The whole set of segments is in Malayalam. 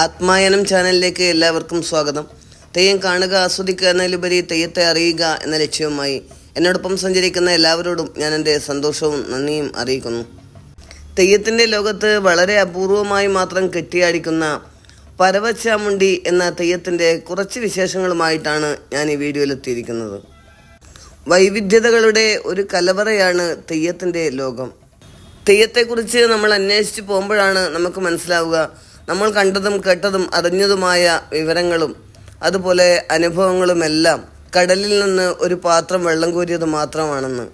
ആത്മായനം ചാനലിലേക്ക് എല്ലാവർക്കും സ്വാഗതം. തെയ്യം കാണുക ആസ്വദിക്കുക എന്നതിലുപരി തെയ്യത്തെ അറിയുക എന്ന ലക്ഷ്യവുമായി എന്നോടൊപ്പം സഞ്ചരിക്കുന്ന എല്ലാവരോടും ഞാൻ എന്റെ സന്തോഷവും നന്ദിയും അറിയിക്കുന്നു. തെയ്യത്തിന്റെ ലോകത്ത് വളരെ അപൂർവമായി മാത്രം കെട്ടിയാടിക്കുന്ന പരവച്ചാമുണ്ടി എന്ന തെയ്യത്തിന്റെ കുറച്ച് വിശേഷങ്ങളുമായിട്ടാണ് ഞാൻ ഈ വീഡിയോയിലെത്തിയിരിക്കുന്നത്. വൈവിധ്യതകളുടെ ഒരു കലവറയാണ് തെയ്യത്തിന്റെ ലോകം. തെയ്യത്തെക്കുറിച്ച് നമ്മൾ അന്വേഷിച്ച് പോകുമ്പോഴാണ് നമുക്ക് മനസ്സിലാവുക നമ്മൾ കണ്ടതും കേട്ടതും അറിഞ്ഞതുമായ വിവരങ്ങളും അതുപോലെ അനുഭവങ്ങളുമെല്ലാം കടലിൽ നിന്ന് ഒരു പാത്രം വെള്ളം കോരിയത് മാത്രമാണെന്ന്.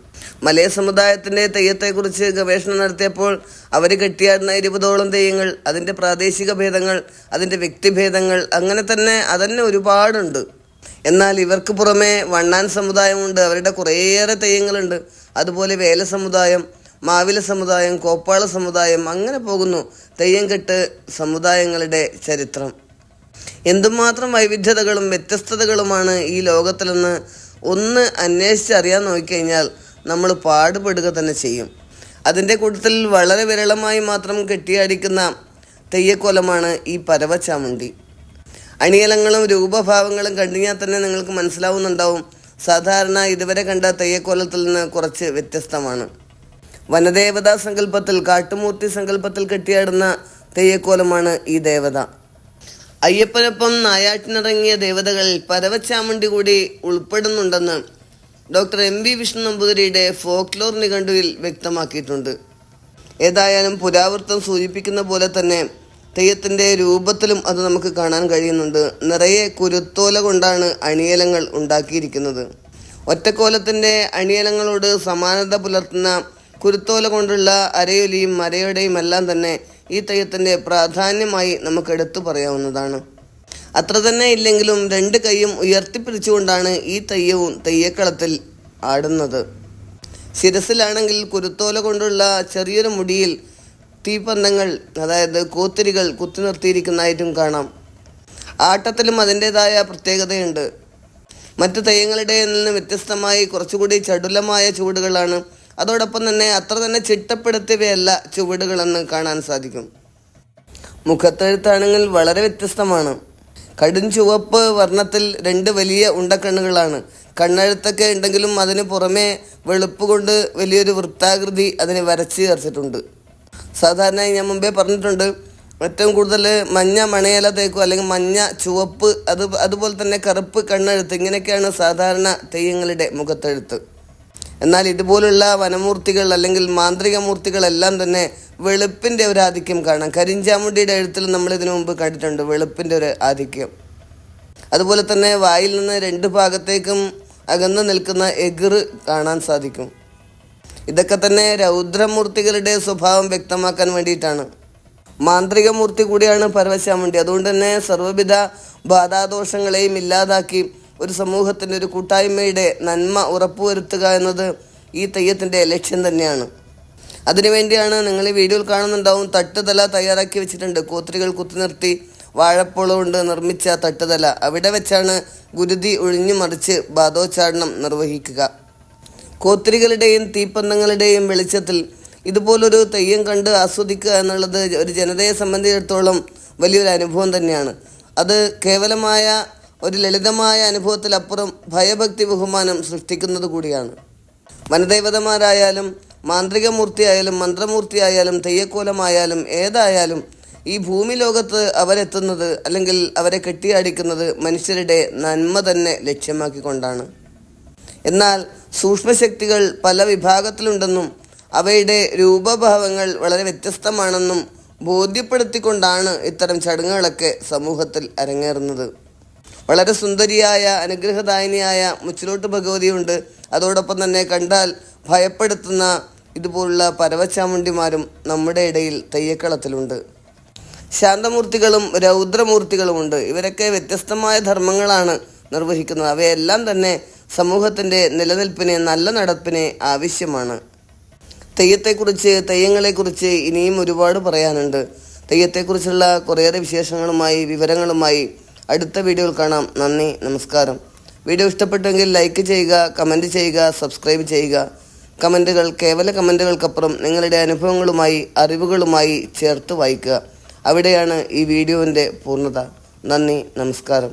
മലയ സമുദായത്തിന്റെ തെയ്യത്തെക്കുറിച്ച് ഗവേഷണം നടത്തിയപ്പോൾ അവർ കെട്ടിയാടുന്ന ഇരുപതോളം തെയ്യങ്ങൾ അതിന്റെ പ്രാദേശിക ഭേദങ്ങൾ അതിന്റെ വ്യക്തിഭേദങ്ങൾ അങ്ങനെ തന്നെ അതന്നെ ഒരുപാടുണ്ട്. എന്നാൽ ഇവർക്ക് പുറമെ വണ്ണാൻ സമുദായമുണ്ട് അവരുടെ കുറേയേറെ തെയ്യങ്ങളുണ്ട്. അതുപോലെ വേല സമുദായം മാവില സമുദായം കോപ്പാള സമുദായം അങ്ങനെ പോകുന്നു തെയ്യംകെട്ട് സമുദായങ്ങളുടെ ചരിത്രം. എന്തുമാത്രം വൈവിധ്യതകളും വ്യത്യസ്തതകളുമാണ് ഈ ലോകത്തിലെന്ന് ഒന്ന് അന്വേഷിച്ചറിയാൻ നോക്കിക്കഴിഞ്ഞാൽ നമ്മൾ പാടുപെടുക തന്നെ ചെയ്യും. അതിന്റെ കൂട്ടത്തിൽ വളരെ വിരളമായി മാത്രം കെട്ടിയടിക്കുന്ന തെയ്യക്കോലമാണ് ഈ പരവച്ചാമുണ്ടി അണിയലങ്ങളും രൂപഭാവങ്ങളും കണ്ടുകഴിഞ്ഞാൽ തന്നെ നിങ്ങൾക്ക് മനസ്സിലാവുന്നുണ്ടാവും. സാധാരണ ഇതുവരെ കണ്ട തെയ്യക്കോലത്തിൽ നിന്ന് കുറച്ച് വ്യത്യസ്തമാണ്. വനദേവതാ സങ്കല്പത്തിൽ കാട്ടുമൂർത്തി സങ്കല്പത്തിൽ കെട്ടിയാടുന്ന തെയ്യക്കോലമാണ് ഈ ദേവത. അയ്യപ്പനൊപ്പം നായാട്ടിനിറങ്ങിയ ദേവതകളിൽ പരവച്ചാമുണ്ടി കൂടി ഉൾപ്പെടുന്നുണ്ടെന്ന് ഡോക്ടർ എം വി വിഷ്ണു നമ്പൂതിരിയുടെ ഫോക്ലോർ നിഘണ്ടുവിൽ വ്യക്തമാക്കിയിട്ടുണ്ട്. ഏതായാലും പുരാവൃത്തം സൂചിപ്പിക്കുന്ന പോലെ തന്നെ തെയ്യത്തിന്റെ രൂപത്തിലും അത് നമുക്ക് കാണാൻ കഴിയുന്നുണ്ട്. നിറയെ കുരുത്തോല കൊണ്ടാണ് അണിയലങ്ങൾ ഉണ്ടാക്കിയിരിക്കുന്നത്. ഒറ്റക്കോലത്തിന്റെ അണിയലങ്ങളോട് സമാനത പുലർത്തുന്ന കുരുത്തോല കൊണ്ടുള്ള അരയൊലിയും മരയുടെയും എല്ലാം തന്നെ ഈ തെയ്യത്തിന്റെ പ്രാധാന്യമായി നമുക്ക് എടുത്തു പറയാവുന്നതാണ്. അത്ര തന്നെ ഇല്ലെങ്കിലും രണ്ട് കൈയും ഉയർത്തിപ്പിടിച്ചുകൊണ്ടാണ് ഈ തെയ്യവും തെയ്യക്കളത്തിൽ ആടുന്നത്. ശിരസിലാണെങ്കിൽ കുരുത്തോല കൊണ്ടുള്ള ചെറിയൊരു മുടിയിൽ തീപ്പന്തങ്ങൾ അതായത് കൂത്തിരികൾ കുത്തി നിർത്തിയിരിക്കുന്നതായിട്ടും കാണാം. ആട്ടത്തിലും അതിന്റെതായ പ്രത്യേകതയുണ്ട്. മറ്റു തെയ്യങ്ങളുടെ നിന്ന് വ്യത്യസ്തമായി കുറച്ചുകൂടി ചടുലമായ ചുവടുകളാണ് അതോടൊപ്പം തന്നെ അത്ര തന്നെ ചിട്ടപ്പെടുത്തിയവയല്ല ചുവടുകളെന്ന് കാണാൻ സാധിക്കും. മുഖത്തെഴുത്താണെങ്കിൽ വളരെ വ്യത്യസ്തമാണ്. കടും ചുവപ്പ് വർണത്തിൽ രണ്ട് വലിയ ഉണ്ടക്കണ്ണുകളാണ്. കണ്ണെഴുത്തൊക്കെ ഉണ്ടെങ്കിലും അതിന് പുറമെ വെളുപ്പ് കൊണ്ട് വലിയൊരു വൃത്താകൃതി അതിന് വരച്ച് ചേർത്തിട്ടുണ്ട്. സാധാരണയായി ഞാൻ മുമ്പേ പറഞ്ഞിട്ടുണ്ട് ഏറ്റവും കൂടുതൽ മഞ്ഞ മണയില തേക്കും അല്ലെങ്കിൽ മഞ്ഞ ചുവപ്പ് അത് അതുപോലെ തന്നെ കറുപ്പ് കണ്ണെഴുത്ത് ഇങ്ങനെയൊക്കെയാണ് സാധാരണ തെയ്യങ്ങളുടെ മുഖത്തെഴുത്ത്. എന്നാൽ ഇതുപോലുള്ള വനമൂർത്തികൾ അല്ലെങ്കിൽ മാന്ത്രിക മൂർത്തികളെല്ലാം തന്നെ വെളുപ്പിന്റെ ഒരു ആധിക്യം കാണാം. കരിഞ്ചാമുണ്ടിയുടെ എഴുത്തിൽ നമ്മൾ ഇതിനു മുമ്പ് കണ്ടിട്ടുണ്ട് വെളുപ്പിന്റെ ഒരു ആധിക്യം. അതുപോലെ തന്നെ വായിൽ നിന്ന് രണ്ട് ഭാഗത്തേക്കും അകന്ന് നിൽക്കുന്ന എഗിർ കാണാൻ സാധിക്കും. ഇതൊക്കെ തന്നെ രൗദ്രമൂർത്തികളുടെ സ്വഭാവം വ്യക്തമാക്കാൻ വേണ്ടിയിട്ടാണ്. മാന്ത്രിക മൂർത്തി കൂടിയാണ് പരവശാമുണ്ടി അതുകൊണ്ട് തന്നെ സർവവിധ ബാധാദോഷങ്ങളെയും ഇല്ലാതാക്കി ഒരു സമൂഹത്തിന്റെ ഒരു കൂട്ടായ്മയുടെ നന്മ ഉറപ്പുവരുത്തുക എന്നത് ഈ തെയ്യത്തിന്റെ ലക്ഷ്യം തന്നെയാണ്. അതിനുവേണ്ടിയാണ് നിങ്ങൾ ഈ വീഡിയോയിൽ കാണുന്നുണ്ടാവും തട്ടുതല തയ്യാറാക്കി വെച്ചിട്ടുണ്ട്. കോത്രികൾ കുത്തി നിർത്തി വാഴപ്പോള കൊണ്ട് നിർമ്മിച്ച തട്ടുതല. അവിടെ വെച്ചാണ് ഗുരുതി ഒഴിഞ്ഞു മറിച്ച് ബാധോച്ചാടനം നിർവഹിക്കുക. കോത്രികളുടെയും തീപ്പന്തങ്ങളുടെയും വെളിച്ചത്തിൽ ഇതുപോലൊരു തെയ്യം കണ്ട് ആസ്വദിക്കുക എന്നുള്ളത് ഒരു ജനതയെ സംബന്ധിച്ചിടത്തോളം വലിയൊരു അനുഭവം തന്നെയാണ്. അത് കേവലമായ ഒരു ലളിതമായ അനുഭവത്തിലപ്പുറം ഭയഭക്തി ബഹുമാനം സൃഷ്ടിക്കുന്നത് കൂടിയാണ്. വനദേവതമാരായാലും മാന്ത്രികമൂർത്തിയായാലും മന്ത്രമൂർത്തിയായാലും തെയ്യക്കോലമായാലും ഏതായാലും ഈ ഭൂമി ലോകത്ത് അവരെത്തുന്നത് അല്ലെങ്കിൽ അവരെ കെട്ടിയാടിക്കുന്നത് മനുഷ്യരുടെ നന്മ തന്നെ ലക്ഷ്യമാക്കിക്കൊണ്ടാണ്. എന്നാൽ സൂക്ഷ്മശക്തികൾ പല വിഭാഗത്തിലുണ്ടെന്നും അവയുടെ രൂപഭാവങ്ങൾ വളരെ വ്യത്യസ്തമാണെന്നും ബോധ്യപ്പെടുത്തിക്കൊണ്ടാണ് ഇത്തരം ചടങ്ങുകളൊക്കെ സമൂഹത്തിൽ അരങ്ങേറുന്നത്. വളരെ സുന്ദരിയായ അനുഗ്രഹദായിനിയായ മുച്ചിലോട്ട് ഭഗവതിയുണ്ട്. അതോടൊപ്പം തന്നെ കണ്ടാൽ ഭയപ്പെടുത്തുന്ന ഇതുപോലുള്ള പരവച്ചാമുണ്ടിമാരും നമ്മുടെ ഇടയിൽ തെയ്യക്കളത്തിലുണ്ട്. ശാന്തമൂർത്തികളും രൗദ്രമൂർത്തികളുമുണ്ട്. ഇവരൊക്കെ വ്യത്യസ്തമായ ധർമ്മങ്ങളാണ് നിർവഹിക്കുന്നത്. അവയെല്ലാം തന്നെ സമൂഹത്തിന്റെ നിലനിൽപ്പിന് നല്ല നടപ്പിന് ആവശ്യമാണ്. തെയ്യത്തെക്കുറിച്ച് തെയ്യങ്ങളെക്കുറിച്ച് ഇനിയും ഒരുപാട് പറയാനുണ്ട്. തെയ്യത്തെക്കുറിച്ചുള്ള കുറേയേറെ വിശേഷങ്ങളുമായി വിവരങ്ങളുമായി അടുത്ത വീഡിയോയിൽ കാണാം. നന്ദി നമസ്കാരം. വീഡിയോ ഇഷ്ടപ്പെട്ടെങ്കിൽ ലൈക്ക് ചെയ്യുക കമന്റ് ചെയ്യുക സബ്സ്ക്രൈബ് ചെയ്യുക. കമന്റുകൾ കേവല കമന്റുകൾക്കപ്പുറം നിങ്ങളുടെ അനുഭവങ്ങളുമായി അറിവുകളുമായി ചേർത്ത് വായിക്കുക. അവിടെയാണ് ഈ വീഡിയോന്റെ പൂർണത. നന്ദി നമസ്കാരം.